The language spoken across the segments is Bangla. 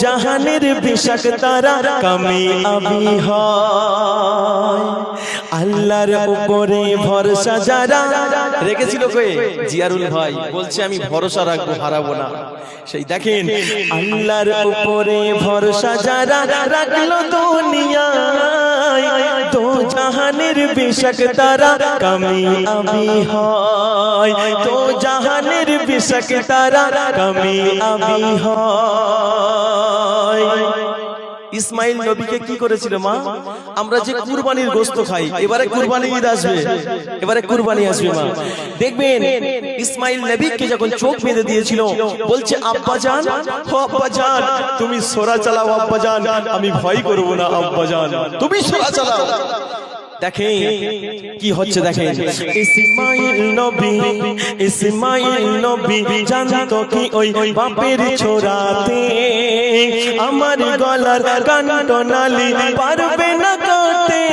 জাহানের বিশাক তারা কামে আবি হয়। আল্লাহর উপরে ভরসা যারা রেখেছিল কয়ে জিয়ারুল ভাই। বলছে আমি ভরসা রাখব হারাবো না। সেই দেখেন আল্লাহর উপরে ভরসা যারা রাখল তো তো বিশাক তারা কামি আবি হয়। তো জাহানের বিশাক তারা কামি আবি হয়। ইসমাইল নবীকে কি করেছিল মা? আমরা যে কুরবানির গোস্ত খাই, এবারে কুরবানি ঈদ আসবে। এবারে কুরবানি আসবে মা। দেখবেন, ইসমাইল নবীকে যখন চোখ বেঁধে দিয়েছিল, বলছে, আব্বা জান, ও আব্বা জান, তুমি সোরা চালাও, আব্বা জান। আমি ভয় করব না, আব্বা জান। তুমি সোরা চালাও। দেখেন কি হচ্ছে দেখেন। ইসমাইল নবী ইসমাইল নবী জানতো কি ওই বাপের ছোরাতে আমার গলার কান্ড নালি পারবে না কাটে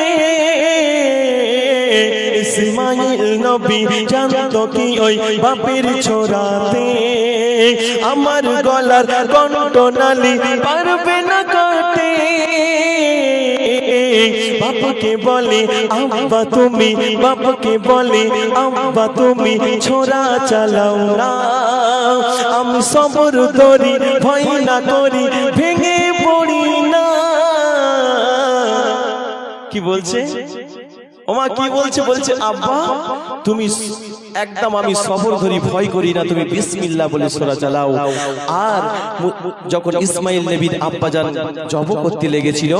ইসমাইল নবী জানতো কি ওই বাপের ছোরাতে আমার গলার কণ্ঠ নালি পারবে না বাপকে বলে, আব্বা তুমি বাপকে বলে, আব্বা তুমি ছোরা চালাও না। আমি সবর ধরি ভয় না করি, ভেঙে পড়ি না। কি বলছে? ওমা কি বলছে? বলছে, আব্বা, তুমি একদম আমি সবর ধরি, ভয় করি না, তুমি বিসমিল্লাহ বলে সোরা চালাও। আর যখন ইসমাইল নবীর আব্বা যান জব করতে লেগেছিল,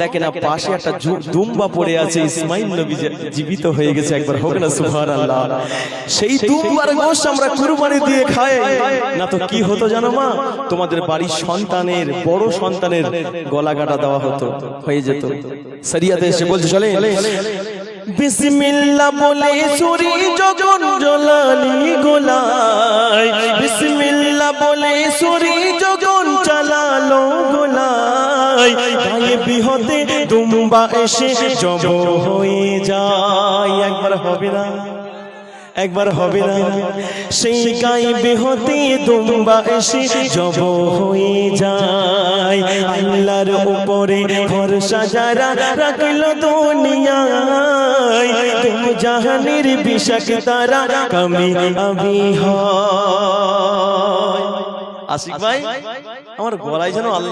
দেখেন না, পাশে একটা দুম্বা পড়ে আছে, ইসমাইল নবী জীবিত হয়ে গেছে একবার, হোক না, সুবহানাল্লাহ। সেই দুম্বার গোশ আমরা কুরবানি দিয়ে খাই। না তো কি হতো জানো মা? তোমাদের বাড়ির সন্তানের, বড় সন্তানের গলা কাটা দেওয়া হতো, হয়ে যেত। সারিয়াতে এসে বলছে চলে বিসমিল্লাহ বলে সুরি যখন জলালি গোলায়। বিসমিল্লাহ বলে সুরি যখন চালালো গোলায়। গায়ে বিহতে দুম্বা এসে জব হয়ে যায়। একবার হবে না, একবার হবে না। সেই গাইবে হতে দুম্বা এসে জব হয়ে যায়। আল্লাহর উপরে ভরসা যারা রাখল দুনিয়ায় তুম জাহানের বিশাক তারা কামি আমি হয়। আশিক ভাই আমার গলায় যেন আল্লাহ